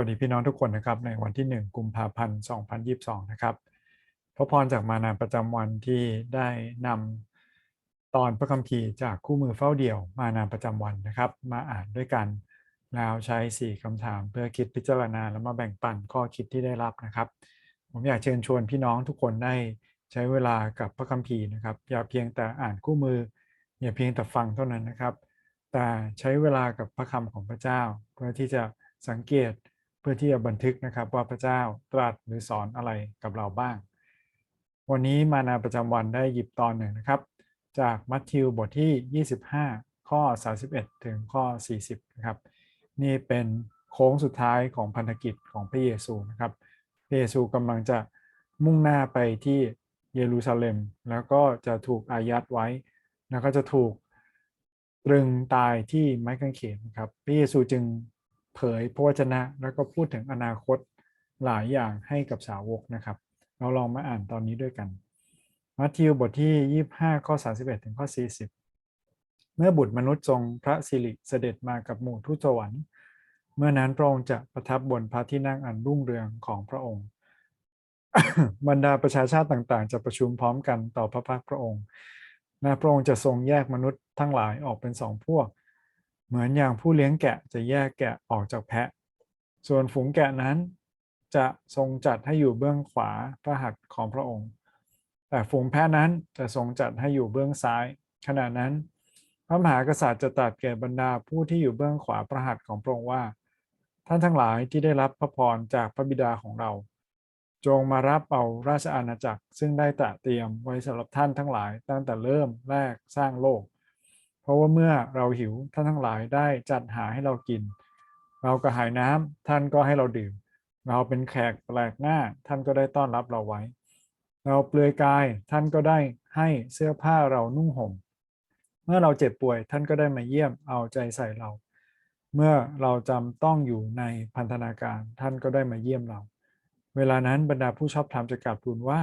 วัสดีพี่น้องทุกคนนะครับ ในวันที่ 1 กุมภาพันธ์ 2022 นะครับพระพรจากมานาประจำวันที่ได้นำตอนพระคัมภีร์จากคู่มือเฝ้าเดี่ยวมานาประจำวันนะครับ มาอ่านด้วยกันแล้วใช้ 4คำถาม เพื่อคิดพิจารณาแล้วมาแบ่งปันข้อคิดที่ได้รับนะครับ ผมอยากเชิญชวนพี่น้องทุกคนได้ใช้เวลากับพระคัมภีร์นะครับ อย่าเพียงแต่อ่านคู่มือ อย่าเพียงแต่ฟังเท่านั้นนะครับ แต่ใช้เวลากับพระคำของพระเจ้า เพื่อที่จะสังเกต พื่อที่จะบันทึกนะครับว่าพระเจ้าตรัสหรือสอนอะไรกับเราบ้าง วันนี้มานาประจำวันได้หยิบตอนหนึ่งนะครับ จากมัทธิวบทที่ 25 ข้อ 31 ถึงข้อ 40 นะครับ นี่เป็นโค้งสุดท้ายของพันธกิจของพระเยซูนะครับ พระเยซูกำลังจะมุ่งหน้าไปที่เยรูซาเล็ม แล้วก็จะถูกอายัดไว้ แล้วก็จะถูกตรึงตายที่ไม้กางเขนครับ พระเยซูจึง เผยพระวจนะ แล้วก็พูดถึงอนาคตหลายอย่างให้กับสาวกนะครับ เราลองมาอ่านตอนนี้ด้วยกัน มัทธิวบทที่ 25 ข้อ 31 ถึงข้อ 40 เมื่อบุตรมนุษย์ทรงพระสิริเสด็จมากับหมู่ทูตสวรรค์ เมื่อนั้นพระองค์จะประทับบนพระที่นั่งอันรุ่งเรืองของพระองค์บรรดาประชาชาติต่างๆ จะประชุมพร้อมกันต่อพระพักพระองค์และพระองค์จะทรงแยกมนุษย์ทั้งหลายออกเป็นสองพวก เหมือนอย่างผู้เลี้ยงแกะจะแยกแกะออกจากแพะ ส่วนฝูงแกะนั้น จะทรงจัดให้อยู่เบื้องขวาพระหัตถ์ของพระองค์ แต่ฝูงแพะนั้นจะทรงจัดให้อยู่เบื้องซ้าย ขณะนั้น พระมหากษัตริย์จะตรัสแก่บรรดาผู้ที่อยู่เบื้องขวาพระหัตถ์ของพระองค์ว่า ท่านทั้งหลายที่ได้รับพระพรจากพระบิดาของเรา จงมารับเอาราชอาณาจักรซึ่งได้ตระเตรียมไว้สำหรับท่านทั้งหลายตั้งแต่เริ่มแรกสร้างโลก เพราะว่าเมื่อเราหิวท่านทั้งหลายได้จัดหาให้เรากิน เรากระหายน้ำท่านก็ให้เราดื่ม เราเป็นแขกแปลกหน้าท่านก็ได้ต้อนรับเราไว้ เราเปลือยกายท่านก็ได้ให้เสื้อผ้าเรานุ่งห่ม เมื่อเราเจ็บป่วยท่านก็ได้มาเยี่ยมเอาใจใส่เรา เมื่อเราจำต้องอยู่ในพันธนาการท่านก็ได้มาเยี่ยมเรา เวลานั้นบรรดาผู้ชอบธรรมจะกราบทูลว่า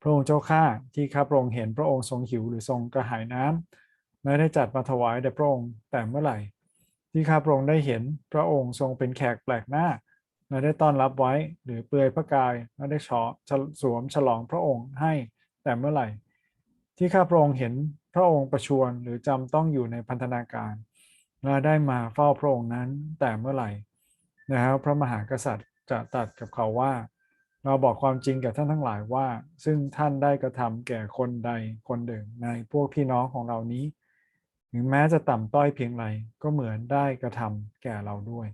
พระองค์เจ้าข้าที่ข้าพระองค์เห็นพระองค์ทรงหิวหรือทรงกระหายน้ำ และได้จัดมาถวายแด่พระองค์แต่เมื่อไหร่ ที่ข้าพระองค์ได้เห็นพระองค์ทรงเป็นแขกแปลกหน้าและได้ต้อนรับไว้หรือเปลือยพระกายและได้ชอสวมฉลองพระองค์ให้แต่เมื่อไหร่ ที่ข้าพระองค์เห็นพระองค์ประชวรหรือจำต้องอยู่ในพันธนาการและได้มาเฝ้าพระองค์นั้นแต่เมื่อไหร่นะครับพระมหากษัตริย์จะตัดกับเขาว่า เราบอกความจริงแก่ท่านทั้งหลายว่า ซึ่งท่านได้กระทำแก่คนใดคนหนึ่งในพวกพี่น้องของเรานี้ ถึงแม้จะต่ำต้อยเพียงไรก็เหมือนได้กระทำแก่เราด้วย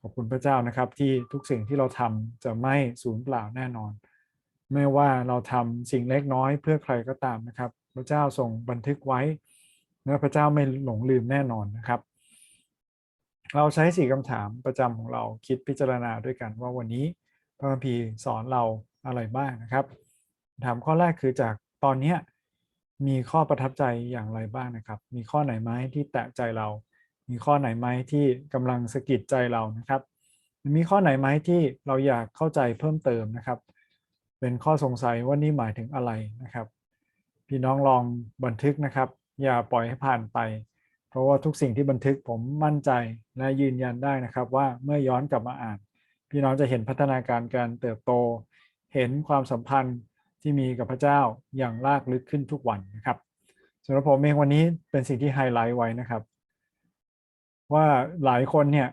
ขอบคุณพระเจ้านะครับที่ทุกสิ่งที่เราทำจะไม่สูญเปล่าแน่นอน ไม่ว่าเราทำสิ่งเล็กน้อยเพื่อใครก็ตามนะครับ พระเจ้าทรงบันทึกไว้และพระเจ้าไม่หลงลืมแน่นอนนะครับ เราใช้สี่คำถามประจำของเราคิดพิจารณาด้วยกันว่าวันนี้พระคัมภีร์สอนเราอะไรบ้างนะครับ ถามข้อแรกคือจากตอนนี้ มีข้อประทับใจอย่างไรบ้างนะครับ มีข้อไหนไหมที่แตะใจเรา มีข้อไหนไหมที่กำลังสะกิดใจเรานะครับ มีข้อไหนไหมที่เราอยากเข้าใจเพิ่มเติมนะครับ เป็นข้อสงสัยว่านี่หมายถึงอะไรนะครับ พี่น้องลองบันทึกนะครับ อย่าปล่อยให้ผ่านไป เพราะว่าทุกสิ่งที่บันทึกผมมั่นใจและยืนยันได้นะครับ ว่าเมื่อย้อนกลับมาอ่าน พี่น้องจะเห็นพัฒนาการการเติบโต เห็นความสัมพันธ์ ที่มีกับพระเจ้าอย่างลากลึกขึ้นทุกวันนะครับสำหรับผมเองวันนี้เป็นสิ่งที่ไฮไลท์ไว้นะครับ ว่าหลายคนเนี่ย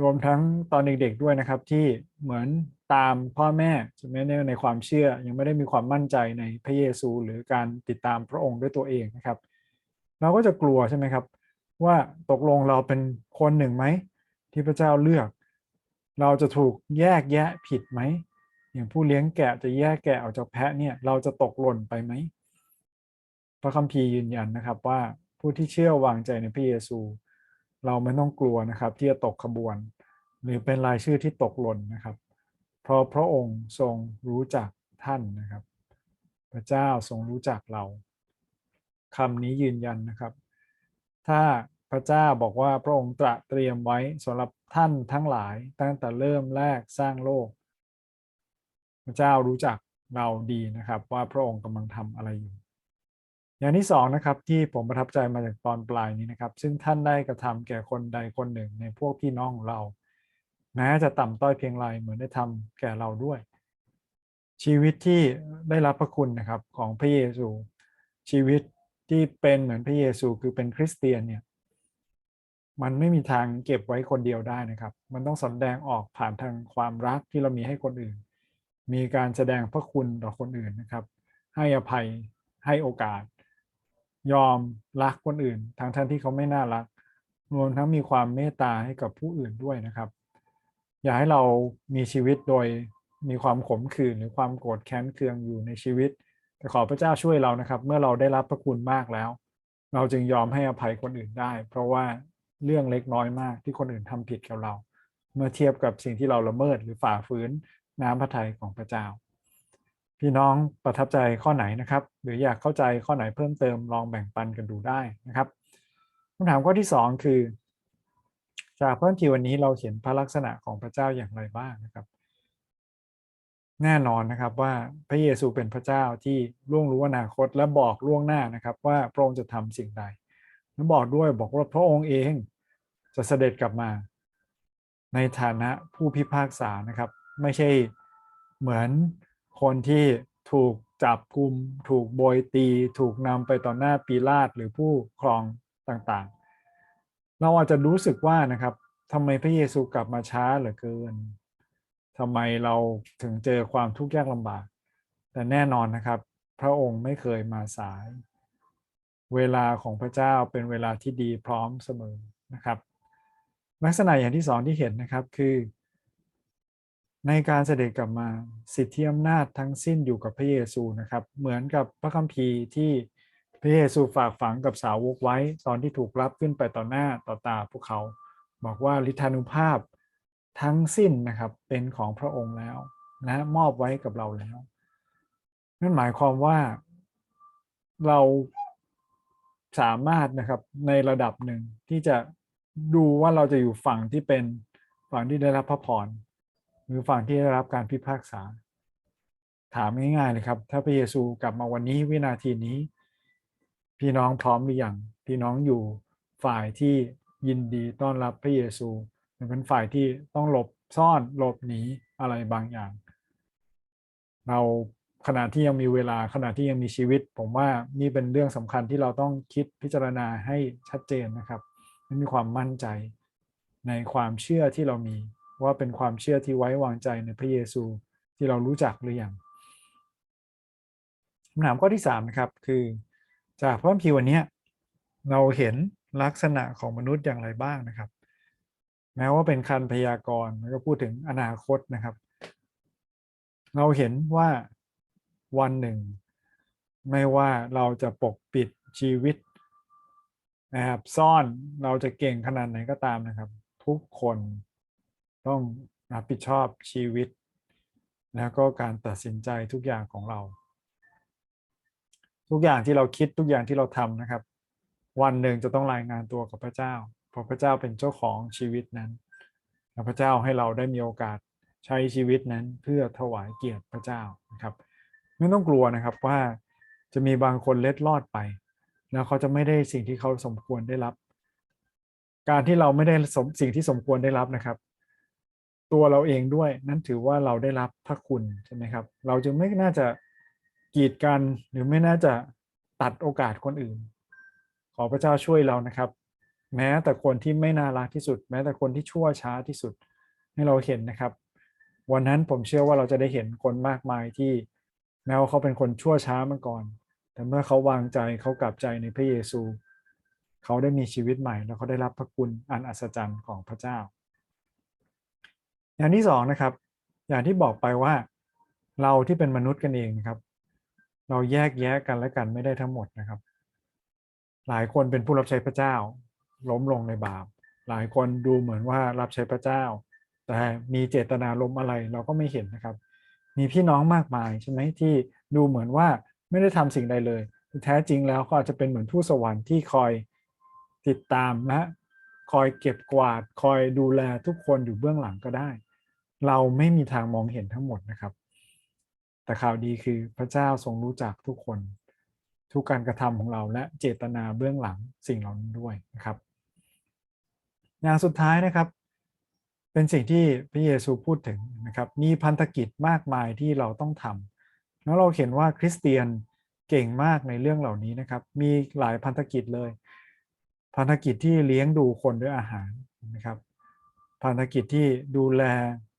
รวมทั้งตอนเด็กๆด้วยนะครับ ที่เหมือนตามพ่อแม่จะไม่ได้ในความเชื่อยังไม่ได้มีความมั่นใจในพระเยซู หรือการติดตามพระองค์ด้วยตัวเองนะครับ เราก็จะกลัวใช่ไหมครับ ว่าตกลงเราเป็นคนหนึ่งไหมที่พระเจ้าเลือก เราจะถูกแยกแยะผิดไหม อย่างผู้เลี้ยงแกะจะแยกแกะออกจากแพะเนี่ยเราจะตกหล่นไปไหมพระคัมภีร์ยืนยันนะครับว่าผู้ที่เชื่อวางใจในพระเยซู เราไม่ต้องกลัวนะครับที่จะตกขบวน หรือเป็นรายชื่อที่ตกหล่นนะครับ เพราะพระองค์ทรงรู้จักท่านนะครับ พระเจ้าทรงรู้จักเราคำนี้ยืนยันนะครับ ถ้าพระเจ้าบอกว่าพระองค์ตระเตรียมไว้สำหรับท่านทั้งหลายตั้งแต่เริ่มแรกสร้างโลก ระเจ้ารู้จักเราดีนะครับ ว่าพระองค์กำลังทำอะไรอยู่ อย่างที่สองนะครับที่ผมประทับใจมาจากตอนปลายนี้นะครับ ซึ่งท่านได้กระทำแก่คนใดคนหนึ่งในพวกพี่น้องของเราแม้จะต่ำต้อยเพียงไรเหมือนได้ทำแก่เราด้วย ชีวิตที่ได้รับพระคุณนะครับของพระเยซู ชีวิตที่เป็นเหมือนพระเยซูคือเป็นคริสเตียนเนี่ยมันไม่มีทางเก็บไว้คนเดียวได้นะครับ มันต้องสแสดงออกผ่านทางความรักที่เรามีให้คนอื่น มีการแสดงพระคุณต่อคนอื่นนะครับ ให้อภัยให้โอกาส ยอมรักคนอื่นทั้งท่านที่เขาไม่น่ารัก รวมทั้งมีความเมตตาให้กับผู้อื่นด้วยนะครับ อย่าให้เรามีชีวิตโดยมีความขมขื่นหรือความโกรธแค้นเคืองอยู่ในชีวิต แต่ขอพระเจ้าช่วยเรานะครับ เมื่อเราได้รับพระคุณมากแล้ว เราจึงยอมให้อภัยคนอื่นได้ เพราะว่าเรื่องเล็กน้อยมากที่คนอื่นทำผิดกับเรา เมื่อเทียบกับสิ่งที่เราละเมิดหรือฝ่าฝืน น้ำพระทัยของพระเจ้า พี่น้องประทับใจข้อไหนนะครับ หรืออยากเข้าใจข้อไหนเพิ่มเติมลองแบ่งปันกันดูได้นะครับคำถามข้อที่ 2 คือ จากเพิ่มทีวันนี้เราเห็นพระลักษณะของพระเจ้าอย่างไรบ้างนะครับ แน่นอนนะครับว่าพระเยซูเป็นพระเจ้าที่ล่วงรู้อนาคตและบอกล่วงหน้านะครับ ว่าพระองค์จะทำสิ่งใดและบอกด้วยบอกว่าพระองค์เองจะเสด็จกลับมาในฐานะผู้พิพากษานะครับ ไม่ใช่เหมือนคนที่ถูกจับกลุ่มถูกโบยตี ถูกนำไปต่อหน้าปีลาตหรือผู้ครองต่างๆ เราอาจจะรู้สึกว่านะครับทำไมพระเยซูกลับมาช้าเหลือเกินทำไมเราถึงเจอความทุกข์ยากลำบาก แต่แน่นอนนะครับ พระองค์ไม่เคยมาสาย เวลาของพระเจ้าเป็นเวลาที่ดีพร้อมเสมอนะครับ ลักษณะอย่างที่สองที่เห็นนะครับคือ ในการเสด็จกลับมาสิทธิอำนาจทั้งสิ้นอยู่กับพระเยซูนะครับ เหมือนกับพระคัมภีร์ที่พระเยซูฝากฝังกับสาวกไว้ ตอนที่ถูกรับขึ้นไปต่อหน้าต่อตาพวกเขา บอกว่าฤทธานุภาพทั้งสิ้นนะครับเป็นของพระองค์แล้วนะมอบไว้กับเราแล้ว นั่นหมายความว่าเราสามารถนะครับในระดับหนึ่งที่จะดูว่าเราจะอยู่ฝั่งที่เป็นฝั่งที่ได้รับพระพร หรือฝั่งที่ได้รับการพิพากษา ถามง่ายๆเลยครับ ถ้าพระเยซูกลับมาวันนี้วินาทีนี้ พี่น้องพร้อมหรือยังพี่น้องอยู่ฝ่ายที่ยินดีต้อนรับพระเยซูหรือเป็นฝ่ายที่ต้องหลบซ่อนหลบหนีอะไรบางอย่าง เราขณะที่ยังมีเวลาขณะที่ยังมีชีวิต ผมว่านี่เป็นเรื่องสำคัญที่เราต้องคิดพิจารณาให้ชัดเจนนะครับมีความมั่นใจในความเชื่อที่เรามี ว่าเป็นความเชื่อที่ไว้วางใจในพระเยซูที่เรารู้จักหรือยังคำถามข้อที่3นะครับคือจากพระคัมภีร์วันนี้เราเห็นลักษณะของมนุษย์อย่างไรบ้างนะครับ แม้ว่าเป็นคันพยากรณ์แล้วก็พูดถึงอนาคตนะครับ เราเห็นว่าวันหนึ่ง ไม่ว่าเราจะปกปิดชีวิตนะครับซ่อนเราจะเก่งขนาดไหนก็ตามนะครับ ทุกคน ต้องรับผิดชอบชีวิต แล้วก็การตัดสินใจทุกอย่างของเรา ทุกอย่างที่เราคิดทุกอย่างที่เราทำนะครับ วันหนึ่งจะต้องรายงานตัวกับพระเจ้า เพราะพระเจ้าเป็นเจ้าของชีวิตนั้นและพระเจ้าให้เราได้มีโอกาสใช้ชีวิตนั้นเพื่อถวายเกียรติพระเจ้านะครับ ไม่ต้องกลัวนะครับว่าจะมีบางคนเล็ดลอดไป แล้วเขาจะไม่ได้สิ่งที่เขาสมควรได้รับ การที่เราไม่ได้สิ่งที่สมควรได้รับนะครับ ตัวเราเองด้วย นั่นถือว่าเราได้รับพระคุณใช่ไหมครับ เราจึงไม่น่าจะกีดกันหรือไม่น่าจะตัดโอกาสคนอื่น ขอพระเจ้าช่วยเรานะครับ แม้แต่คนที่ไม่น่ารักที่สุด แม้แต่คนที่ชั่วช้าที่สุด ให้เราเห็นนะครับ วันนั้นผมเชื่อว่าเราจะได้เห็นคนมากมายที่แม้ว่าเขาเป็นคนชั่วช้ามาก่อน แต่เมื่อเขาวางใจเขากลับใจในพระเยซู เขาได้มีชีวิตใหม่ แล้วเขาได้รับพระคุณอันอัศจรรย์ของพระเจ้า อย่างที่สองนะครับ อย่างที่บอกไปว่าเราที่เป็นมนุษย์กันเองนะครับ เราแยกแยะกันและกันไม่ได้ทั้งหมดนะครับ หลายคนเป็นผู้รับใช้พระเจ้า ล้มลงในบาป หลายคนดูเหมือนว่ารับใช้พระเจ้า แต่มีเจตนาล้มอะไรเราก็ไม่เห็นนะครับ มีพี่น้องมากมายใช่ไหมที่ดูเหมือนว่าไม่ได้ทำสิ่งใดเลย แท้จริงแล้วก็อาจจะเป็นเหมือนผู้สวรรค์ที่คอยติดตามนะคอยเก็บกวาด คอยดูแลทุกคนอยู่เบื้องหลังก็ได้ เราไม่มีทางมองเห็นทั้งหมดนะครับ แต่ข่าวดีคือพระเจ้าทรงรู้จักทุกคน ทุกการกระทำของเราและเจตนาเบื้องหลังสิ่งเหล่านั้นด้วยนะครับ อย่างสุดท้ายนะครับ เป็นสิ่งที่พระเยซูพูดถึงนะครับ มีพันธกิจมากมายที่เราต้องทำแล้วเราเห็นว่าคริสเตียนเก่งมากในเรื่องเหล่านี้นะครับ มีหลายพันธกิจเลย พันธกิจที่เลี้ยงดูคนด้วยอาหารนะครับ พันธกิจที่ดูแล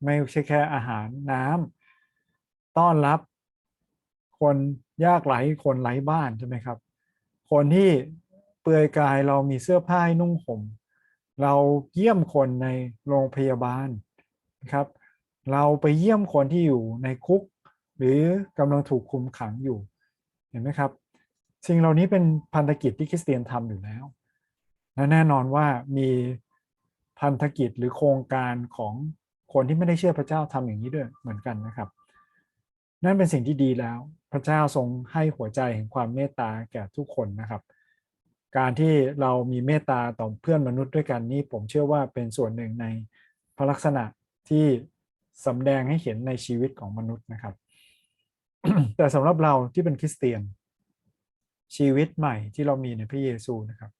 ไม่ใช่แค่อาหารน้ำต้อนรับ คนยากไร้คนไร้บ้านใช่ไหมครับ คนที่เปลือยกายเรามีเสื้อผ้าให้นุ่งห่มเราเยี่ยมคนในโรงพยาบาลนะครับ เราไปเยี่ยมคนที่อยู่ในคุก หรือกำลังถูกคุมขังอยู่ เห็นไหมครับ สิ่งเหล่านี้เป็นพันธกิจที่คริสเตียนทำอยู่แล้ว และแน่นอนว่ามีพันธกิจหรือโครงการของ คนที่ไม่ได้เชื่อพระเจ้าทำอย่างนี้ด้วยเหมือนกันนะครับ นั่นเป็นสิ่งที่ดีแล้ว พระเจ้าทรงให้หัวใจแห่งความเมตตาแก่ทุกคนนะครับ การที่เรามีเมตตาต่อเพื่อนมนุษย์ด้วยกันนี่ผมเชื่อว่าเป็นส่วนหนึ่งในพระลักษณะที่สำแดงให้เห็นในชีวิตของมนุษย์นะครับ แต่สำหรับเราที่เป็นคริสเตียน ชีวิตใหม่ที่เรามีในพระเยซูนะครับ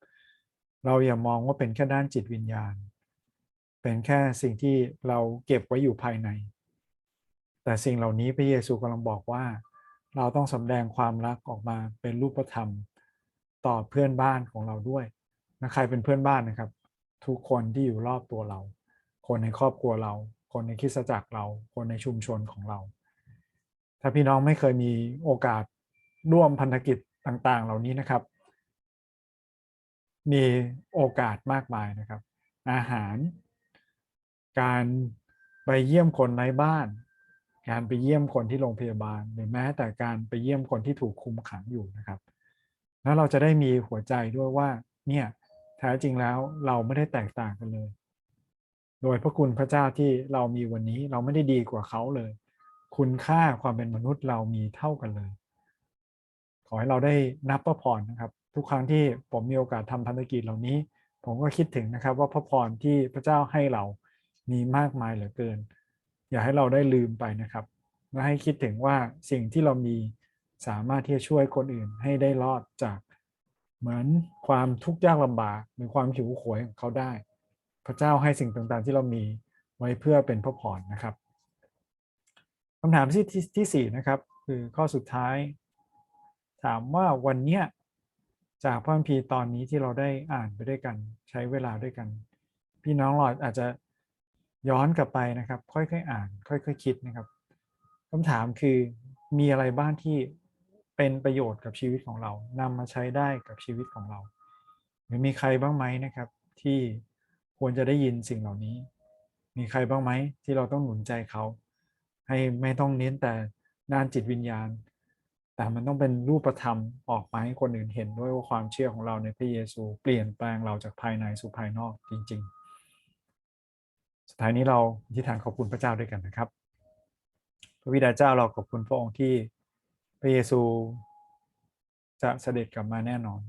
เราอย่ามองว่าเป็นแค่ด้านจิตวิญญาณ เป็นแค่สิ่งที่เราเก็บไว้อยู่ภายใน แต่สิ่งเหล่านี้พระเยซูกำลังบอกว่า เราต้องสำแดงความรักออกมาเป็นรูปธรรม ต่อเพื่อนบ้านของเราด้วยนะใครเป็นเพื่อนบ้านนะครับ ทุกคนที่อยู่รอบตัวเรา คนในครอบครัวเรา คนในคริสตจักรเรา คนในชุมชนของเรา ถ้าพี่น้องไม่เคยมีโอกาสร่วมพันธกิจต่างๆ เหล่านี้นะครับ มีโอกาสมากมายนะครับ อาหาร การไปเยี่ยมคนไร้บ้าน การไปเยี่ยมคนที่โรงพยาบาล หรือแม้แต่การไปเยี่ยมคนที่ถูกคุมขังอยู่นะครับ แล้วเราจะได้มีหัวใจด้วยว่าเนี่ยแท้จริงแล้วเราไม่ได้แตกต่างกันเลย โดยพระคุณพระเจ้าที่เรามีวันนี้เราไม่ได้ดีกว่าเขาเลย คุณค่าความเป็นมนุษย์เรามีเท่ากันเลย ขอให้เราได้นับพระพรนะครับ ทุกครั้งที่ผมมีโอกาสทำพันธกิจเหล่านี้ ผมก็คิดถึงนะครับว่าพระพรที่พระเจ้าให้เรา มีมากมายเหลือเกิน อย่าให้เราได้ลืมไปนะครับ และให้คิดถึงว่าสิ่งที่เรามีสามารถที่จะช่วยคนอื่นให้ได้รอดจากเหมือนความทุกข์ยากลำบากหรือความหิวโหยของเขาได้ พระเจ้าให้สิ่งต่างๆ ที่เรามีไว้เพื่อเป็นพระพรนะครับคำถามที่ที่สี่นะครับ คือข้อสุดท้าย ถามว่าวันเนี้ยจากพระคัมภีร์ตอนนี้ที่เราได้อ่านไปด้วยกัน ใช้เวลาด้วยกัน พี่น้องเราอาจจะ ย้อนกลับไปนะครับ ค่อยๆอ่าน ค่อยๆคคิดนะครับคำถามคือมีอะไรบ้างที่เป็นประโยชน์กับชีวิตของเรานำมาใช้ได้กับชีวิตของเรา หรือมีใครบ้างไหมนะครับ ที่ควรจะได้ยินสิ่งเหล่านี้ มีใครบ้างไหมที่เราต้องหนุนใจเขา ให้ไม่ต้องเน้นแต่ด้านจิตวิญญาณ แต่มันต้องเป็นรูปธรรมออกมาให้คนอื่นเห็นด้วยว่าความเชื่อของเราในพระเยซู เปลี่ยนแปลงเราจากภายในสู่ภายนอกจริง ๆ สุดท้ายนี้เราที่ฐานขอบคุณพระเจ้าด้วยกันนะครับ พระวิดาเจ้าเราขอบคุณพระองค์ที่พระเยซูจะเสด็จกลับมาแน่นอน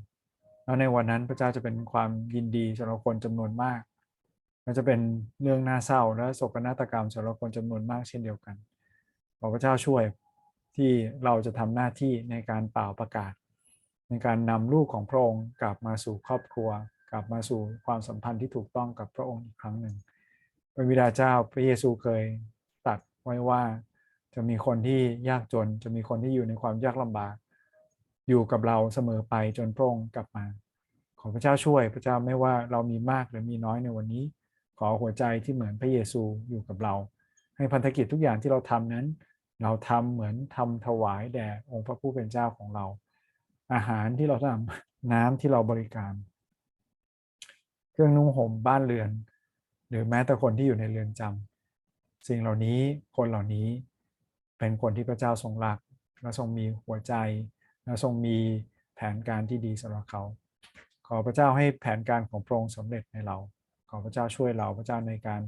แล้วในวันนั้นพระเจ้าจะเป็นความยินดีสำหรับคนจำนวนมากมันจะเป็นเรื่องน่าเศร้าและโศกนาฏกรรมสำหรับคนจำนวนมากเช่นเดียวกันขอพระเจ้าช่วยที่เราจะทำหน้าที่ในการเป่าประกาศ ในการนำลูกของพระองค์กลับมาสู่ครอบครัว กลับมาสู่ความสัมพันธ์ที่ถูกต้องกับพระองค์อีกครั้งหนึ่ง พระบิดาเจ้าพระเยซูเคยตัดไว้ว่าจะมีคนที่ยากจน จะมีคนที่อยู่ในความยากลำบาก อยู่กับเราเสมอไปจนพระองค์กลับมา ขอพระเจ้าช่วยพระเจ้าไม่ว่าเรามีมากหรือมีน้อยในวันนี้ ขอหัวใจที่เหมือนพระเยซูอยู่กับเรา ให้พันธกิจทุกอย่างที่เราทำนั้น เราทำเหมือนทำถวายแด่องค์พระผู้เป็นเจ้าของเรา อาหารที่เราทำน้ำที่เราบริการ เครื่องนุ่งห่มบ้านเรือน หรือแม้แต่คนที่อยู่ในเรือนจำสิ่งเหล่านี้คนเหล่านี้เป็นคนที่พระเจ้าทรงรักและทรงมีหัวใจและทรงมีแผนการที่ดีสำหรับเขา ขอพระเจ้าให้แผนการของพระองค์สำเร็จในเรา ขอพระเจ้าช่วยเราพระเจ้าในการ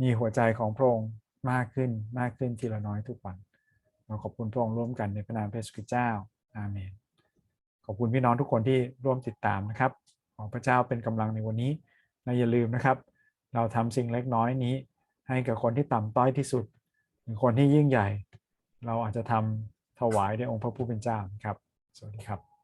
มีหัวใจของพระองค์มากขึ้นมากขึ้นทีละน้อยทุกวันเราขอบคุณพระองค์ร่วมกันในพระนามพระสุเจ้า อาเมน ขอบคุณพี่น้องทุกคนที่ร่วมติดตามนะครับ ขอพระเจ้าเป็นกำลังในวันนี้และอย่าลืมนะครับ เราทำสิ่งเล็กน้อยนี้ ให้กับคนที่ต่ำต้อยที่สุดหรือคนที่ยิ่งใหญ่ เราอาจจะทำถวายในองค์พระผู้เป็นเจ้าครับ สวัสดีครับ